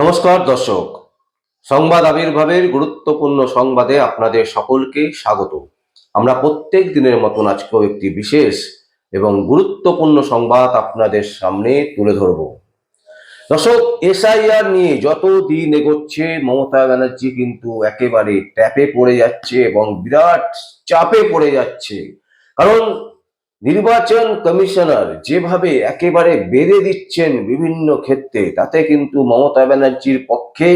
নমস্কার, দর্শক। সংবাদ আবির্ভাবের গুরুত্বপূর্ণ সংবাদে আপনাদের সকলকে স্বাগত। আমরা প্রত্যেক দিনের মতন আজকেও একটি বিশেষ এবং গুরুত্বপূর্ণ সংবাদ আপনাদের সামনে তুলে ধরব। দর্শক, এসআইআর নিয়ে যত দিন এগোচ্ছে, মমতা ব্যানার্জি কিন্তু একেবারে ট্যাপে পড়ে যাচ্ছে এবং বিরাট চাপে পড়ে যাচ্ছে। কারণ নির্বাচন কমিশনার যেভাবে একেবারে বেঁধে দিচ্ছেন বিভিন্ন ক্ষেত্রে, তাতে কিন্তু মমতা ব্যানার্জির পক্ষে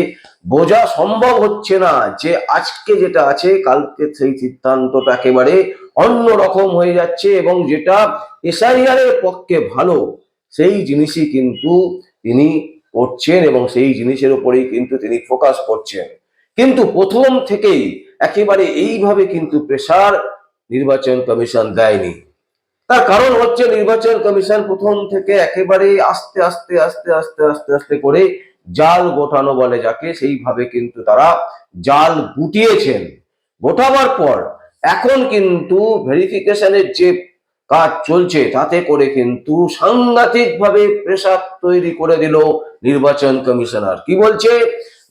বোঝা সম্ভব হচ্ছে না যে আজকে যেটা আছে, কালকে সেই সিদ্ধান্তটা একেবারে অন্য রকম হয়ে যাচ্ছে এবং যেটা এসআইআর এর পক্ষে ভালো, সেই জিনিসই কিন্তু তিনি করছেন এবং সেই জিনিসের উপরেই কিন্তু তিনি ফোকাস করছেন। কিন্তু প্রথম থেকেই একেবারে এইভাবে কিন্তু প্রেসার নির্বাচন কমিশন দেয়নি। তার কারণ হচ্ছে নির্বাচন কমিশন প্রথম থেকে একেবারে আস্তে আস্তে আস্তে আস্তে আস্তে আস্তে করে জাল গোটানো বলে, যাকে সেইভাবে কিন্তু তারা জাল গুটিয়েছেন। গোটাবার পর এখন কিন্তু ভেরিফিকেশনের যে কাজ চলছে, তাতে করে কিন্তু সাংঘাতিকভাবে প্রেসার তৈরি করে দিল নির্বাচন কমিশনার। কি বলছে?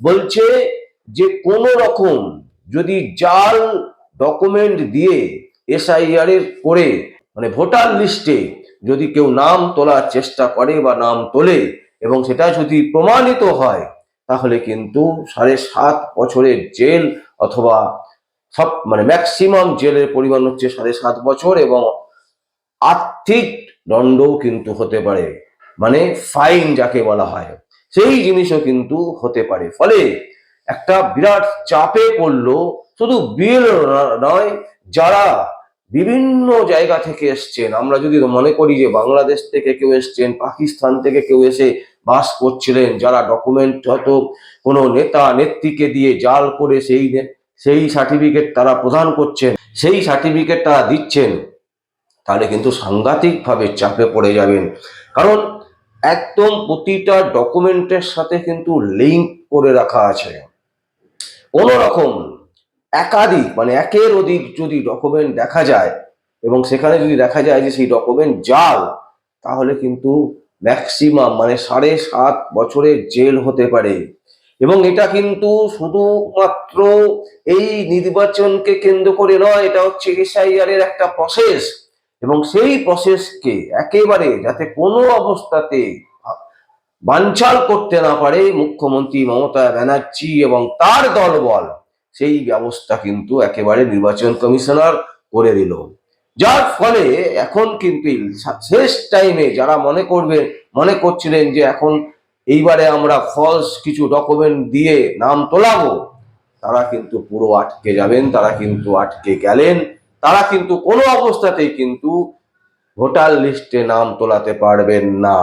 বলছে যে কোনো রকম যদি জাল ডকুমেন্ট দিয়ে এসআইআর এর করে মানে ভোটার লিস্টে যদি কেউ নাম তোলার চেষ্টা করে বা নাম তোলে এবং সেটা যদি প্রমাণিত হয়, তাহলে কিন্তু সাড়ে সাত বছরের জেল অথবা সব মানে ম্যাক্সিমাম জেলের পরিমাণ হচ্ছে সাড়ে সাত বছর এবং আর্থিক দণ্ডও কিন্তু হতে পারে মানে ফাইন যাকে বলা হয়। সেই জিনিসও কিন্তু হতে পারে। ফলে একটা বিরাট চাপে পড়ল শুধু বিএল নয়, যারা বিভিন্ন জায়গা থেকে এসছেন। আমরা যদি মনে করি যে বাংলাদেশ থেকে কেউ এসছেন, পাকিস্তান থেকে কেউ এসে বাস করছিলেন, যারা ডকুমেন্ট হয়তো কোনো নেতা নেত্রীকে দিয়ে জাল করে সেই সেই সার্টিফিকেট তারা প্রদান করছেন, সেই সার্টিফিকেট তারা দিচ্ছেন, তাহলে কিন্তু সাংঘাতিকভাবে চাপে পড়ে যাবেন। কারণ একদম প্রতিটা ডকুমেন্টের সাথে কিন্তু লিঙ্ক করে রাখা আছে। কোনো রকম একাধিক মানে একের অধিক যদি ডকুমেন্ট দেখা যায় এবং সেখানে যদি দেখা যায় যে সেই ডকুমেন্ট জাল, তাহলে কিন্তু ম্যাক্সিমাম মানে সাড়ে সাত বছরের জেল হতে পারে। এবং এটা কিন্তু শুধুমাত্র এই নির্বাচনকে কেন্দ্র করে নয়, এটা হচ্ছে এসআইআর এর একটা প্রসেস এবং সেই প্রসেসকে একেবারে যাতে কোনো অবস্থাতে বানচাল করতে না পারে মুখ্যমন্ত্রী মমতা ব্যানার্জি এবং তার দলবল সেই ব্যবস্থা কিন্তু একেবারে নির্বাচন কমিশনার করে দিল। যার ফলে এখন কিন্তু শেষ টাইমে যারা মনে করবে মনে করছিলেন যে এখন এইবারে আমরা ফলস কিছু ডকুমেন্ট দিয়ে নাম তোলাবো, তারা কিন্তু পুরো আটকে যাবেন, তারা কিন্তু আটকে গেলেন, তারা কিন্তু কোনো অবস্থাতেই কিন্তু ভোটার লিস্টে নাম তোলাতে পারবেন না।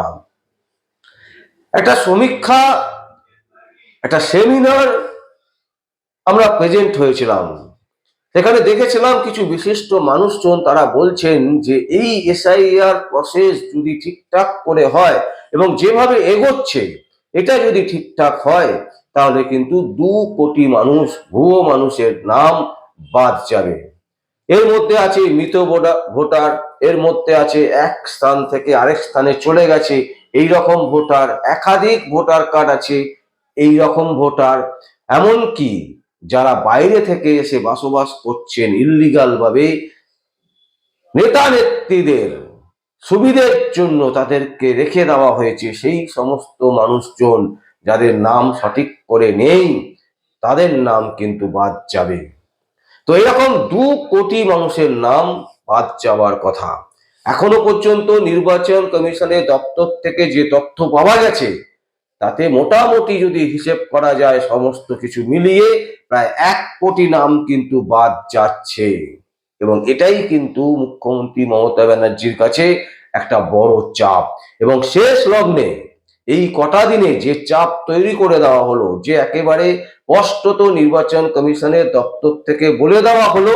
একটা সমীক্ষা, একটা সেমিনার আমরা প্রেজেন্ট হয়েছিলাম। সেখানে দেখেছিলাম কিছু বিশিষ্ট মানুষজন তারা বলছেন যে এই এসআইআর প্রসেস যদি ঠিকঠাক করে হয় এবং যেভাবে এগোচ্ছে, এটা যদি ঠিকঠাক হয়, তাহলে কিন্তু দু কোটি মানুষ ভুয়ো মানুষের নাম বাদ যাবে। এর মধ্যে আছে মৃত ভোটা- ভোটার, এর মধ্যে আছে এক স্থান থেকে আরেক স্থানে চলে গেছে এই রকম ভোটার, একাধিক ভোটার কার্ড আছে এই রকম ভোটার, এমনকি যারা বাইরে থেকে এসে বসবাস করছেন ইল্লিগাল ভাবে, নেতা নেত্রীদের সুবিধের জন্য তাদেরকে রেখে দেওয়া হয়েছে সেই সমস্ত মানুষজন যাদের নাম সঠিক করে নেই, তাদের নাম কিন্তু বাদ যাবে। তো এরকম দু কোটি মানুষের নাম বাদ যাওয়ার কথা। এখনও পর্যন্ত নির্বাচন কমিশনের দপ্তর থেকে যে তথ্য পাওয়া গেছে তাতে মোটামুটি যদি হিসেব করা যায় সমস্ত কিছু মিলিয়ে প্রায় এক কোটি নাম কিন্তু বাদ যাচ্ছে। এবং এটাই কিন্তু মুখ্যমন্ত্রী মমতা ব্যানার্জির কাছে একটা বড় চাপ। এবং শেষ লগ্নে এই কটা দিনে যে চাপ তৈরি করে দেওয়া হলো, যে একেবারে স্পষ্টত নির্বাচন কমিশনের দপ্তর থেকে বলে দেওয়া হলো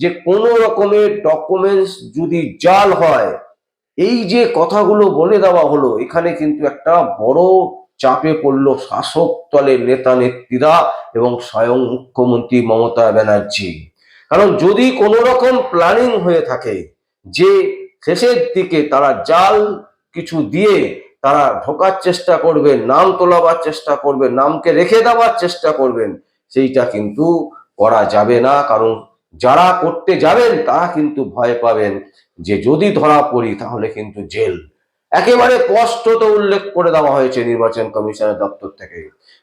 যে কোনো রকমের ডকুমেন্টস যদি জাল হয়, এই যে কথাগুলো বলে দেওয়া হলো, এখানে কিন্তু একটা বড় চাপে পড়ল শাসক দলের নেতা নেত্রীরা এবং স্বয়ং মুখ্যমন্ত্রী মমতা ব্যানার্জি। কারণ যদি কোনো রকম প্ল্যানিং হয়ে থাকে, যে শেষের দিকে তারা জাল কিছু দিয়ে তারা ঢোকার চেষ্টা করবেন, নাম তোলাবার চেষ্টা করবেন, নামকে রেখে দেওয়ার চেষ্টা করবেন, সেইটা কিন্তু করা যাবে না। কারণ যারা করতে যাবেন, তারা কিন্তু ভয় পাবেন যে যদি ধরা পড়ি তাহলে কিন্তু জেল। একেবারে স্পষ্টত উল্লেখ করে দেওয়া হয়েছে নির্বাচন কমিশনের দপ্তর থেকে।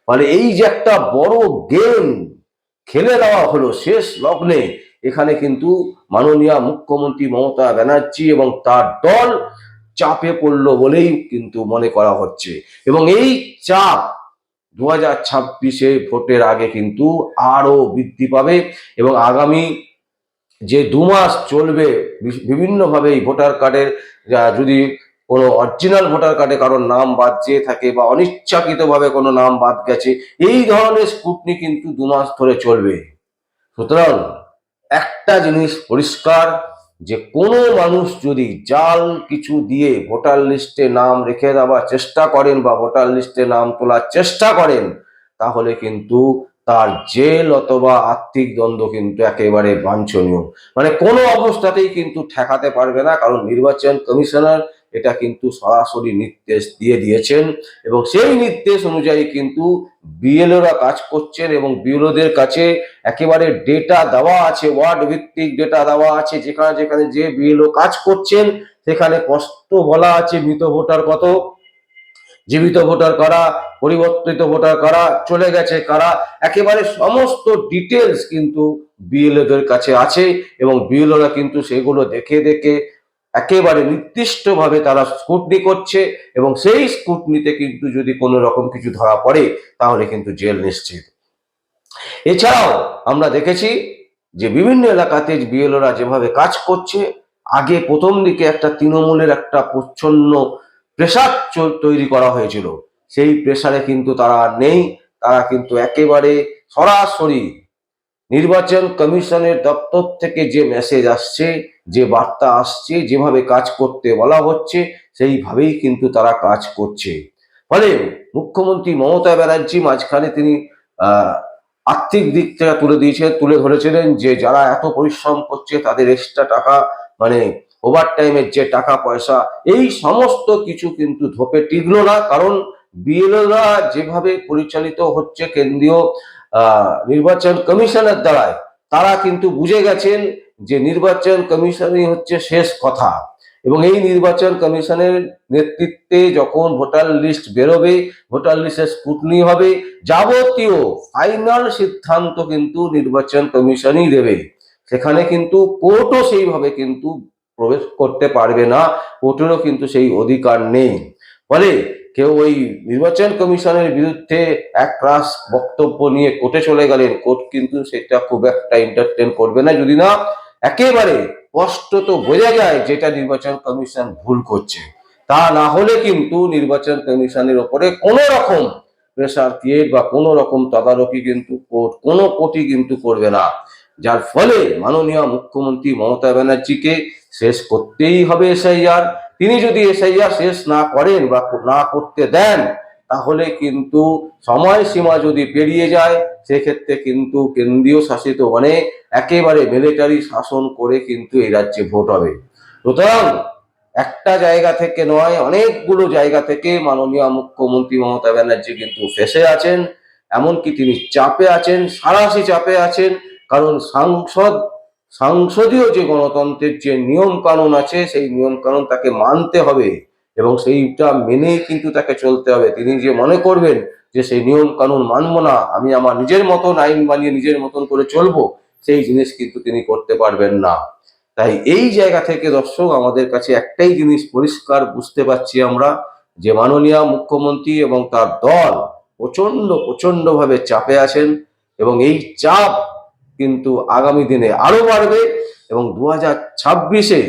মানে এই যে একটা বড় গেম খেলে দেওয়া হলো শেষ লগ্নে, এখানে কিন্তু মাননীয় মুখ্যমন্ত্রী মমতা ব্যানার্জি এবং তার দল চাপে পড়ল বলেই কিন্তু মনে করা হচ্ছে। এবং এই চাপ দু হাজার ছাব্বিশে ভোটের আগে কিন্তু আরও বৃদ্ধি পাবে এবং আগামী যে দু মাস চলবে বিভিন্নভাবে এই ভোটার কার্ডের যদি কোনো অরিজিনাল ভোটার কার্ডে কারোর নাম বাদ যেয়ে থাকে বা অনিচ্ছাকৃতভাবে কোনো নাম বাদ গেছে, এই ধরনের স্কুটনি কিন্তু দু মাস ধরে চলবে। সুতরাং একটা জিনিস পরিষ্কার, যে কোনো মানুষ যদি জাল কিছু দিয়ে ভোটার লিস্টে নাম রেখে দেওয়ার চেষ্টা করেন বা ভোটার লিস্টে নাম তোলার চেষ্টা করেন, তাহলে কিন্তু তার জেল অথবা আর্থিক দ্বন্দ্ব কিন্তু একেবারে বাঞ্ছনীয়। মানে কোনো অবস্থাতেই কিন্তু ঠেকাতে পারবে না, কারণ নির্বাচন কমিশনার এটা কিন্তু সরাসরি নির্দেশ দিয়ে দিয়েছেন এবং সেই নির্দেশ অনুযায়ী কিন্তু বিএলওরা কাজ করছেন এবং বিএলওদের কাছে একেবারে ডেটা দেওয়া আছে ওয়ার্ড ভিত্তিক ডেটা দেওয়া আছে, যেখানে যেখানে যে বিএলও কাজ করছেন, সেখানে কষ্ট বলা আছে মৃত ভোটার কত, জীবিত ভোটার কারা, পরিবর্তিত ভোটার কারা, চলে গেছে কারা, একেবারে সমস্ত ডিটেলস কিন্তু বিএলওদের কাছে আছে এবং বিএলওরা কিন্তু সেগুলো দেখে দেখে একেবারে নির্দিষ্টভাবে তারা স্কুটনি করছে এবং সেই স্কুটনিতে কিন্তু যদি কোনো রকম কিছু ধরা পড়ে, তাহলে কিন্তু জেল নিশ্চিত। এছাড়াও আমরা দেখেছি যে বিভিন্ন এলাকাতে বিএলওরা যেভাবে কাজ করছে, আগে প্রথম দিকে একটা তৃণমূলের একটা প্রচ্ছন্ন প্রেশার তৈরি করা হয়েছিল। সেই প্রেশারে কিন্তু তারা নেই, তারা কিন্তু একেবারে সরাসরি নির্বাচন কমিশনের দপ্তর থেকে যে মেসেজ আসছে যে বার্তা আসছে, যেভাবে কাজ করতে বলা হচ্ছে, সেইভাবেই কিন্তু তারা কাজ করছে। ফলে মুখ্যমন্ত্রী মমতা ব্যানার্জি মাঝখানে তিনি আর্থিক দিক থেকে তুলে দিয়েছে, তুলে ধরেছিলেন যে যারা এত পরিশ্রম করছে, তাদের এক্সট্রা টাকা মানে ওভার টাইমের যে টাকা পয়সা, এই সমস্ত কিছু কিন্তু ধোপে টিকলো না। কারণ বিএলওরা যেভাবে পরিচালিত হচ্ছে কেন্দ্রীয় নির্বাচন কমিশনের দ্বারায়, তারা কিন্তু বুঝে গেছেন যে নির্বাচন কমিশনই হচ্ছে শেষ কথা। এবং এই নির্বাচন কমিশনের নেতৃত্বে যখন ভোটার লিস্ট বেরোবে, ভোটার লিস্টের স্কুটনি হবে, যাবতীয় ফাইনাল সিদ্ধান্ত কিন্তু নির্বাচন কমিশনই দেবে। সেখানে কিন্তু কোর্টও সেইভাবে কিন্তু প্রবেশ করতে পারবে না, কোর্টেরও কিন্তু সেই অধিকার নেই। ফলে কেউ ওই নির্বাচন কমিশনের বিরুদ্ধে এক রাস বক্তব্য নিয়ে কোর্টে চলে গেলেন, কোর্ট কিন্তু সেটা খুব একটা এন্টারটেন করবে না। যদি না একেবারে স্পষ্টত বোঝা যায় যেটা নির্বাচন কমিশন ভুল করছে। তা না হলে কিন্তু নির্বাচন কমিশনের ওপরে কোনো রকম প্রেশার ক্রিয়েট বা কোনো রকম তদারকি কিন্তু কোর্ট কোনো কোর্টই কিন্তু করবে না। যার ফলে মাননীয় মুখ্যমন্ত্রী মমতা ব্যানার্জিকে শেষ করতেই হবে এসআইআর। তিনি যদি এসআইআর শেষ না করেন বা না করতে দেন, তাহলে কিন্তু সময়সীমা যদি পেরিয়ে যায়, সেক্ষেত্রে কিন্তু কেন্দ্রীয় শাসিত মানে একেবারে মিলিটারি শাসন করে কিন্তু এই রাজ্যে ভোট হবে। সুতরাং একটা জায়গা থেকে নয়, অনেকগুলো জায়গা থেকে মাননীয় মুখ্যমন্ত্রী মমতা ব্যানার্জি কিন্তু ফেসে আছেন, এমনকি তিনি চাপে আছেন, সারাশি চাপে আছেন, কারণ সাংসদ, সাংসদীয় যে গণতন্ত্রের যে নিয়ম কানুন আছে, সেই নিয়ম কানুন তাকে মানতে হবে এবং সেইটা মেনেই কিন্তু তাকে চলতে হবে। তিনি যে মনে করবেন যে সেই নিয়ম কানুন মানবো না, আমি আমার নিজের মতন আইন বানিয়ে নিজের মতন করে চলবো সেই জিনিস কিন্তু তিনি করতে পারবেন না। তাই এই জায়গা থেকে দর্শক, আমাদের কাছে একটাই জিনিস পরিষ্কার বুঝতে পারছি আমরা, যে মাননীয় মুখ্যমন্ত্রী এবং তার দল প্রচণ্ড প্রচণ্ড ভাবে চাপে আছেন এবং এই চাপ কিন্তু আগামী দিনে আরও বাড়বে এবং দু হাজার ছাব্বিশে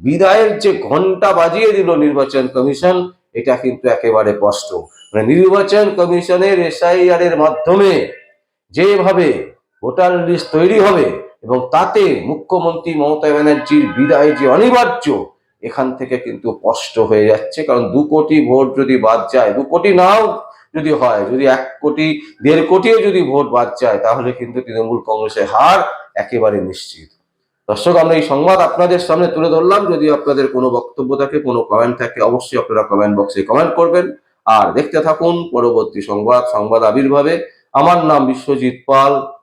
বিদায়ের যে ঘণ্টা বাজিয়ে দিল নির্বাচন কমিশন, এটা কিন্তু একেবারে স্পষ্ট। মানে নির্বাচন কমিশনের এসআইআর এর মাধ্যমে যেভাবে ভোটার লিস্ট তৈরি হবে এবং তাতে মুখ্যমন্ত্রী মমতা ব্যানার্জির বিদায় যে অনিবার্য, এখান থেকে কিন্তু স্পষ্ট হয়ে যাচ্ছে। কারণ দু কোটি ভোট যদি বাদ যায়, দু কোটি নাও যদি হয়, যদি এক কোটি, দেড় কোটিও যদি ভোট বাদ যায়, তাহলে কিন্তু তৃণমূল কংগ্রেসের হার একেবারে নিশ্চিত। দর্শক, আমরা এই সংবাদ আপনাদের সামনে তুলে ধরলাম। যদি আপনাদের কোনো বক্তব্য থাকে, কোনো কমেন্ট থাকে, অবশ্যই আপনারা কমেন্ট বক্সে কমেন্ট করবেন। আর দেখতে থাকুন পরবর্তী সংবাদ সংবাদ আবির্ভাবে। আমার নাম বিশ্বজিৎ পাল।